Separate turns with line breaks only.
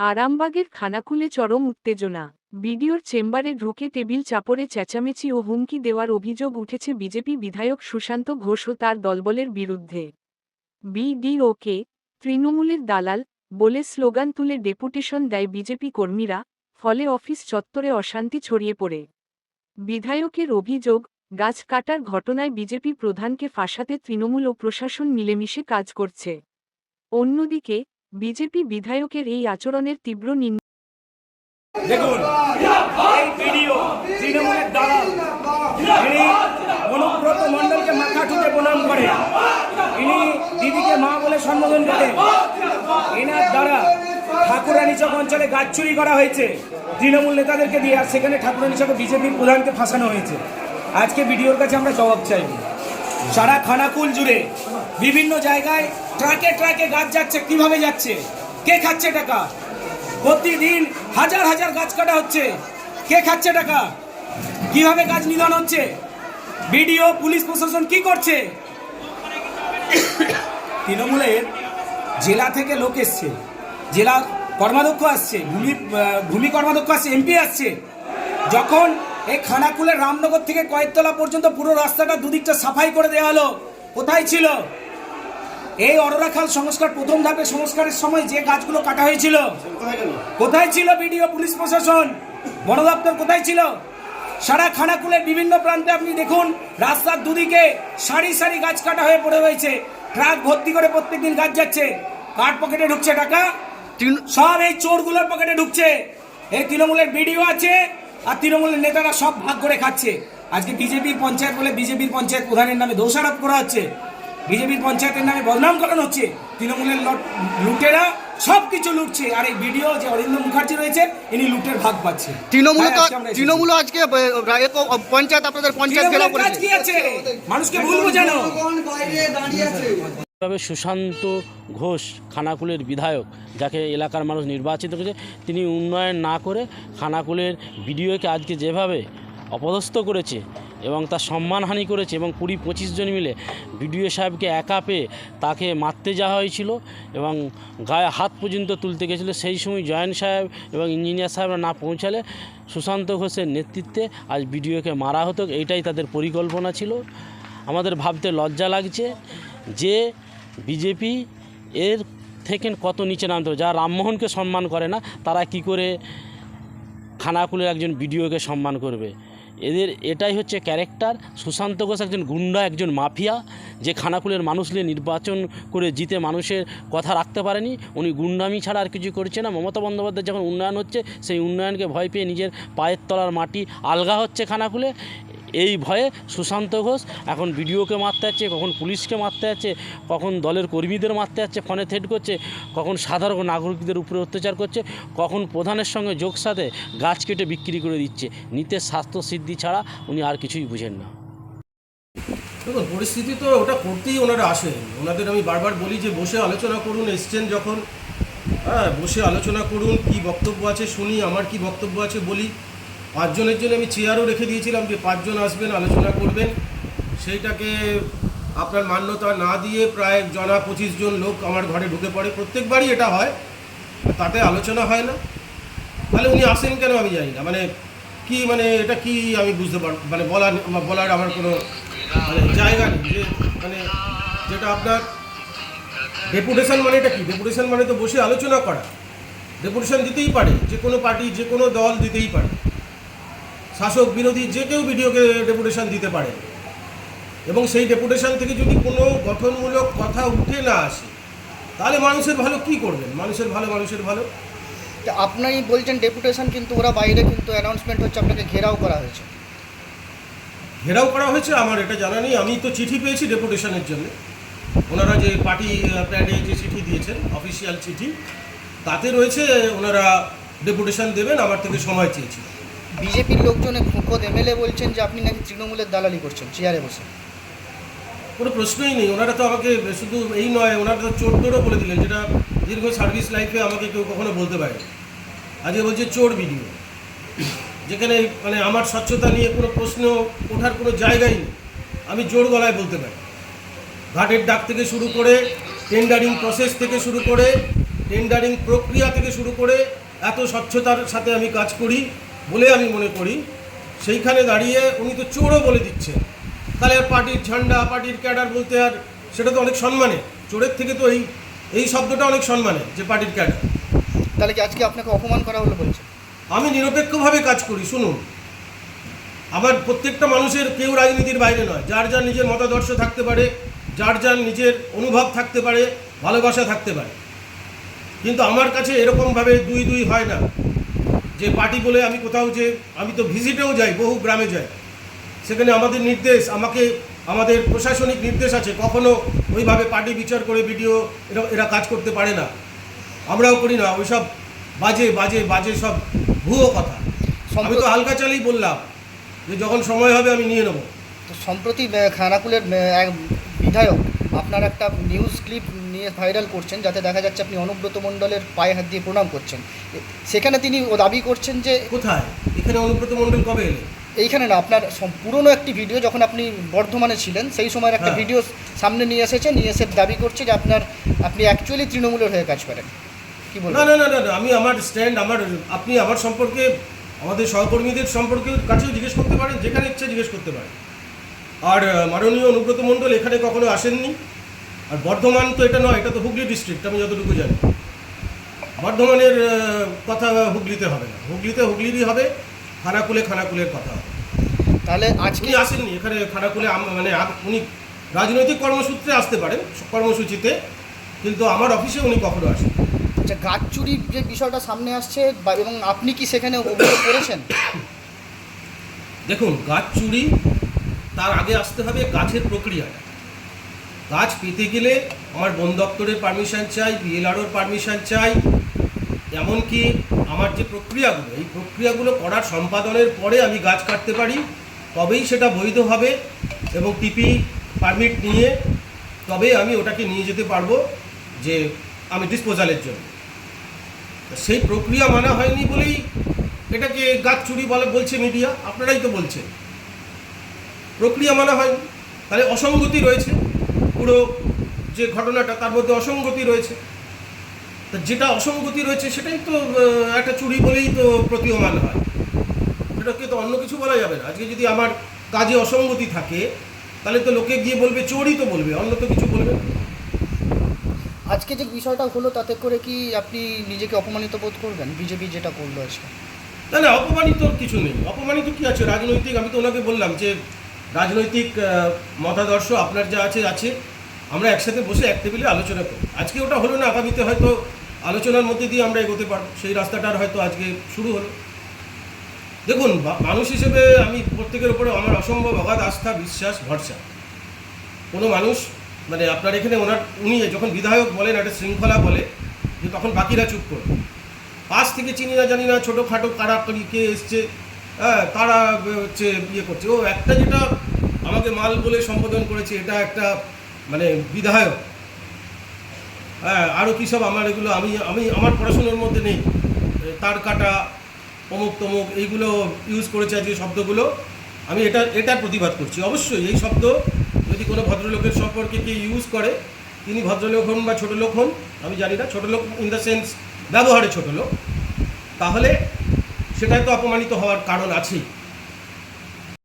আরামবাগের খানাকুলে চরম উত্তেজনা। বিডিওর চেম্বারে ঢুকে টেবিল চাপড়ে চেঁচামেচি ও হুমকি দেওয়ার অভিযোগ উঠেছে বিজেপি বিধায়ক সুশান্ত ঘোষ ও তার দলবলের বিরুদ্ধে। বিডিওকে তৃণমূলের দালাল বলে স্লোগান তুলে ডেপুটেশন দেয় বিজেপি কর্মীরা, ফলে অফিস চত্বরে অশান্তি ছড়িয়ে পড়ে। বিধায়কের অভিযোগ, গাছ কাটার ঘটনায় বিজেপি প্রধানকে ফাঁসাতে তৃণমূল ও প্রশাসন মিলেমিশে কাজ করছে। অন্যদিকে বিজেপি বিধায়কের এই আচরণের তীব্র নিন্দা
দেখুন মাথা প্রণাম করে মা বলে করে এনার দ্বারা ঠাকুরানীচক অঞ্চলে গাছ চুরি করা হয়েছে, তৃণমূল নেতাদেরকে দিয়ে, আর সেখানে ঠাকুরানীচকে বিজেপির প্রধানকে ফাঁসানো হয়েছে। আজকে ভিডিওর কাছে আমরা জবাব চাইব। সারা খানাকুল জুড়ে। বিভিন্ন জায়গায় ট্রাকে ট্রাকে গাছ যাচ্ছে, কীভাবে যাচ্ছে? কে খাচ্ছে টাকা? প্রতিদিন হাজার হাজার গাছ কাটা হচ্ছে। কে খাচ্ছে টাকা? কীভাবে গাছ নিধন হচ্ছে? বিডিও, পুলিশ প্রশাসন কি করছে? তৃণমূলের জেলা থেকে লোক এসছে। জেলা কর্মাধ্যক্ষ আসছে, ভূমি ভূমি কর্মাধ্যক্ষ আসছে, এমপি আসছে। যখন এই খানাকুলের রামনগর থেকে কয়েকতলা পর্যন্ত পুরো রাস্তাটা দুদিকটা সাফাই করে দেওয়া হলো। কোথায় ছিল? এই অররাখাল সংস্কার প্রথম ধাপে সংস্কারের সময় যে গাছগুলো কাটা হয়েছিল। কোথায় ছিল বিডিও পুলিশ প্রশাসন? বন দপ্তর কোথায় ছিল? সারা খানাকুলের বিভিন্ন প্রান্তে আপনি দেখুন রাস্তার দুদিকে সারি সারি গাছ কাটা হয়ে পড়ে রয়েছে। ট্রাক ভর্তি করে প্রত্যেকদিন গাছ যাচ্ছে। কার পকেটে ঢুকছে টাকা? সব এই চোরগুলোর পকেটে ঢুকছে। এই তৃণমূলের বিডিও আছে। আর তৃণমূলের নেতারা সব ভাগ করে খাচ্ছে। আজকে বিজেপির পঞ্চায়েত বলে বিজেপির পঞ্চায়েত প্রধানের নামে দোষারোপ করা হচ্ছে। বিজেপির পঞ্চায়েতের নামে বদনাম করানো হচ্ছে। তৃণমূলের লুটেরা সব কিছু লুটছে। আর এই ভিডিও যে অরিন্দ মুখার্জি রয়েছে ইনি লুটের ভাগ পাচ্ছে।
তৃণমূল
আজকে
তৃণমূল আজকে পঞ্চায়েত আপনাদের পঞ্চায়েত
মানুষকে ভুল বোঝানো।
তবে সুশান্ত ঘোষ খানাকুলের বিধায়ক, যাকে এলাকার মানুষ নির্বাচিত করেছে, তিনি উন্নয়ন না করে খানাকুলের বিডিওকে আজকে যেভাবে অপদস্থ করেছে এবং তার সম্মানহানি করেছে এবং কুড়ি পঁচিশ জন মিলে বিডিও সাহেবকে একা পেয়ে তাকে মারতে যাওয়া হয়েছিল এবং গায়ে হাত পর্যন্ত তুলতে গেছিল, সেই সময় জয়েন্ট সাহেব এবং ইঞ্জিনিয়ার সাহেবরা না পৌঁছালে সুশান্ত ঘোষের নেতৃত্বে আজ বিডিওকে মারা হতো, এইটাই তাদের পরিকল্পনা ছিল। আমাদের ভাবতে লজ্জা লাগছে যে বিজেপি এর থেকে কত নিচে নামতে হবে। যারা রামমোহনকে সম্মান করে না, তারা কি করে খানাকুলের একজন বিডিওকে সম্মান করবে? এদের এটাই হচ্ছে ক্যারেক্টার সুশান্ত ঘোষ একজন গুন্ডা, একজন মাফিয়া, যে খানাকুলের মানুষ নিয়ে নির্বাচন করে জিতে মানুষের কথা রাখতে পারেনি, উনি গুন্ডামি ছাড়া আর কিছু করছে না। মমতা বন্দ্যোপাধ্যায় যখন উন্নয়ন হচ্ছে, সেই উন্নয়নকে ভয় পেয়ে নিজের পায়ের তলার মাটি আলগা হচ্ছে খানাকুলে। এই ভয়ে সুশান্ত ঘোষ এখন বিডিওকে মারতে যাচ্ছে, কখন পুলিশকে মারতে যাচ্ছে, কখন দলের কর্মীদের মারতে যাচ্ছে, ফোনে থেট করছে, কখন সাধারণ নাগরিকদের উপরে অত্যাচার করছে, কখন প্রধানের সঙ্গে যোগ সাথে গাছ কেটে বিক্রি করে দিচ্ছে। নিতের স্বাস্থ্য সিদ্ধি ছাড়া উনি আর কিছুই বুঝেন না।
দেখুন, পরিস্থিতি তো ওটা করতেই ওনারা আসেন। ওনাদের আমি বারবার বলি যে বসে আলোচনা করুন, এসছেন যখন। হ্যাঁ বসে আলোচনা করুন, কি বক্তব্য আছে শুনি, আমার কি বক্তব্য আছে বলি। পাঁচজনের জন্য আমি চেয়ারও রেখে দিয়েছিলাম যে পাঁচজন আসবেন, আলোচনা করবেন। সেইটাকে আপনার মান্যতা না দিয়ে প্রায় জনা পঁচিশ জন লোক আমার ঘরে ঢুকে পড়ে। প্রত্যেকবারই এটা হয়, তাতে আলোচনা হয় না। তাহলে উনি আসেন কেন আমি জানি না। মানে কি মানে এটা কি আমি বুঝতে পার মানে বলার বলার আমার কোনো মানে জায়গা নেই। যে মানে যেটা আপনার ডেপুটেশন মানে এটা কি? ডেপুটেশন মানে তো বসে আলোচনা করা। ডেপুটেশন দিতেই পারে, যে কোনো পার্টি, যে কোনো দল দিতেই পারে। শাসক বিরোধী যে কেউ ভিডিওকে ডেপুটেশন দিতে পারে। এবং সেই ডেপুটেশন থেকে যদি কোনো গঠনমূলক কথা উঠে না আসে তাহলে মানুষের ভালো কি করবেন? মানুষের ভালো মানুষের ভালো।
তা আপনি বলছেন ডেপুটেশন কিন্তু ওরা বাইরে কিন্তু অ্যানাউন্সমেন্ট হচ্ছে আপনাকে ঘেরাও করা হয়েছে।
ঘেরাও করা হয়েছে আমার এটা জানা নেই। আমি তো চিঠি পেয়েছি ডেপুটেশনের জন্য। ওনারা যে পার্টি প্যাডে যে চিঠি দিয়েছেন অফিসিয়াল চিঠি তাতে রয়েছে ওনারা ডেপুটেশন দেবেন আমার থেকে সময় চেয়েছিল।
বিজেপির লোকজন খোদ এমএলএ বলছেন যে আপনি নাকি তৃণমূলের দালালি করছেন, চেয়ারে বসে।
কোনো প্রশ্নই নেই, ওনারা তো আমাকে শুধু এই নয়, ওনারা তো চোর চোরদেরও বলে দিলেন, যেটা দীর্ঘ সার্ভিস লাইফে আমাকে কেউ কখনো বলতে পারে আজকে বলছে চোর ভিডিও। যেখানে মানে আমার স্বচ্ছতা নিয়ে কোনো প্রশ্ন ওঠার কোনো জায়গাই নেই। আমি জোর গলায় বলতে পারি। ঘাটের ডাক থেকে শুরু করে টেন্ডারিং প্রসেস থেকে শুরু করে টেন্ডারিং প্রক্রিয়া থেকে শুরু করে, এত স্বচ্ছতার সাথে আমি কাজ করি। বলে আমি মনে করি সেইখানে দাঁড়িয়ে উনি তো চোরও বলে দিচ্ছেন। তাহলে আর পার্টির ঝান্ডা পার্টির ক্যাডার বলতে আর সেটা তো অনেক সম্মানে। চোরের থেকে তো এই এই শব্দটা অনেক সম্মানে যে পার্টির ক্যাডার।
তাহলে কি আজকে আপনাকে অপমান করা হলো বলছে
আমি নিরপেক্ষভাবে কাজ করি শুনুন। আমার প্রত্যেকটা মানুষের কেউ রাজনীতির বাইরে নয়। যার যার নিজের মতাদর্শ থাকতে পারে যার যার নিজের অনুভব থাকতে পারে ভালোবাসা থাকতে পারে। কিন্তু আমার কাছে এরকমভাবে দুই দুই হয় না। যে পার্টি বলে আমি কোথাও যে আমি তো ভিজিটেও যাই বহু গ্রামে যাই। সেখানে আমাদের নির্দেশ আমাকে আমাদের প্রশাসনিক নির্দেশ আছে কখনো ওইভাবে পার্টি বিচার করে ভিডিও এরা এরা কাজ করতে পারে না। আমরাও করি না ওইসব বাজে বাজে বাজে সব ভুয়ো কথা। আমি তো হালকা চালেই বললাম যে যখন সময় হবে আমি নিয়ে নেব।
সম্প্রতি খানাকুলের এক বিধায়ক আপনার একটা নিউজ ক্লিপ নিয়ে ভাইরাল করছেন যাতে দেখা যাচ্ছে আপনি অনুব্রত মণ্ডলের পায়ে হাত দিয়ে প্রণাম করছেন। সেখানে তিনি ও দাবি করছেন যে
কোথায়? এখানে অনুব্রত মণ্ডল কবে এলেন?
এইখানে না আপনার পুরনো একটি ভিডিও যখন আপনি বর্ধমানে ছিলেন সেই সময়ের একটা
হ্যাঁ।
ভিডিও সামনে নিয়ে এসেছে নিয়ে এসে দাবি করছে যে আপনার আপনি অ্যাকচুয়ালি তৃণমূলের হয়ে কাজ করেন। কি
না
বলবেন?
না না না না, আমি আমার স্ট্যান্ড আমার আপনি আমার সম্পর্কে আমাদের সহকর্মীদের সম্পর্কে কাছেও জিজ্ঞেস করতে পারেন যেখানে ইচ্ছা জিজ্ঞেস করতে পারেন। আর মাননীয় অনুব্রত মণ্ডল এখানে কখনো আসেননি? আর বর্ধমান তো এটা নয় এটা তো হুগলি ডিস্ট্রিক্ট আমি যতটুকু জানি। বর্ধমানের কথা হুগলিতে হবে না। হুগলিতে হুগলিরই হবে খানাকুলে খানাকুলের কথা হবে।
তাহলে আজকে
আসেননি এখানে খানাকুলে মানে উনি রাজনৈতিক কর্মসূত্রে আসতে পারেন কর্মসূচিতে কিন্তু আমার অফিসে উনি কখনো আসেন
আচ্ছা গাছ চুরির যে বিষয়টা সামনে আসছে এবং আপনি কি সেখানে অভিযোগ করেছেন?
দেখুন গাছ চুরি তার আগে আসতে হবে গাছের প্রক্রিয়াটা গাছ পেতে গেলে আমার বন দপ্তরের পারমিশন চাই বিএলআরওর পারমিশন চাই, এমনকি আমার যে প্রক্রিয়াগুলো, এই প্রক্রিয়াগুলো করার সম্পাদনের পরে আমি গাছ কাটতে পারি, তবেই সেটা বৈধ হবে এবং টিপি পারমিট নিয়ে তবে আমি ওটাকে নিয়ে যেতে পারব যে আমি ডিসপোজালের জন্য। সেই প্রক্রিয়া মানা হয়নি বলেই এটাকে গাছ চুরি বলে বলছে মিডিয়া আপনারাই তো বলছেন। প্রক্রিয়া মানা হয়নি তাহলে অসঙ্গতি রয়েছে পুরো যে ঘটনাটা তার মধ্যে অসঙ্গতি রয়েছে। তা যেটা অসঙ্গতি রয়েছে সেটাই তো একটা চুরি বলেই তো প্রতীয়মান হয়। সেটাকে তো অন্য কিছু বলা যাবে না। আজকে যদি আমার কাজে অসঙ্গতি থাকে তাহলে তো লোকে গিয়ে বলবে চোরই তো বলবে অন্য তো কিছু বলবে না।
আজকে যে বিষয়টা হলো তাতে করে কি আপনি নিজেকে অপমানিত বোধ করবেন? বিজেপি যেটা করল আজকে?
না না অপমানিত কিছু নেই। অপমানিত কি আছে? রাজনৈতিক আমি তো ওনাকে বললাম যে রাজনৈতিক মতাদর্শ আপনার যা আছে আছে। আমরা একসাথে বসে এক টেবিলে আলোচনা করি আজকে ওটা হলো না, আগামীতে হয়তো আলোচনার মধ্যে দিয়ে আমরা এগোতে পারব। সেই রাস্তাটার হয়তো আজকে শুরু হলো। দেখুন মানুষ হিসেবে আমি প্রত্যেকের উপরে আমার অসম্ভব অগাধ আস্থা, বিশ্বাস, ভরসা। কোনো মানুষ মানে আপনার এখানে ওনার, উনি যখন বিধায়ক বলেন, একটা শৃঙ্খলা বলে, যে তখন বাকিরা চুপ করবে। পাশ থেকে চিনি না জানি না, ছোটোখাটো কারাকারি কে এসছে হ্যাঁ তারা হচ্ছে ইয়ে করছে। ও একটা যেটা আমাকে মাল বলে সম্বোধন করেছে, এটা একটা মানে বিধায়ক। হ্যাঁ আরও কী সব আমার এগুলো, আমি আমি, আমার পড়াশুনোর মধ্যে নেই। তার কাটা, অমুক তমুক, এইগুলো ইউজ করেছে আজকে শব্দগুলো। আমি এটা, এটার প্রতিবাদ করছি। অবশ্যই, এই শব্দ যদি কোনো ভদ্রলোকের সম্পর্কে কেউ ইউজ করে, তিনি ভদ্রলোক হন বা ছোটো লোক হন, আমি জানি না, ছোটো লোক ইন দ্য সেন্স ব্যবহারে ছোটো লোক, তাহলে সেটাই তো অপমানিত হওয়ার কারণ আছেই।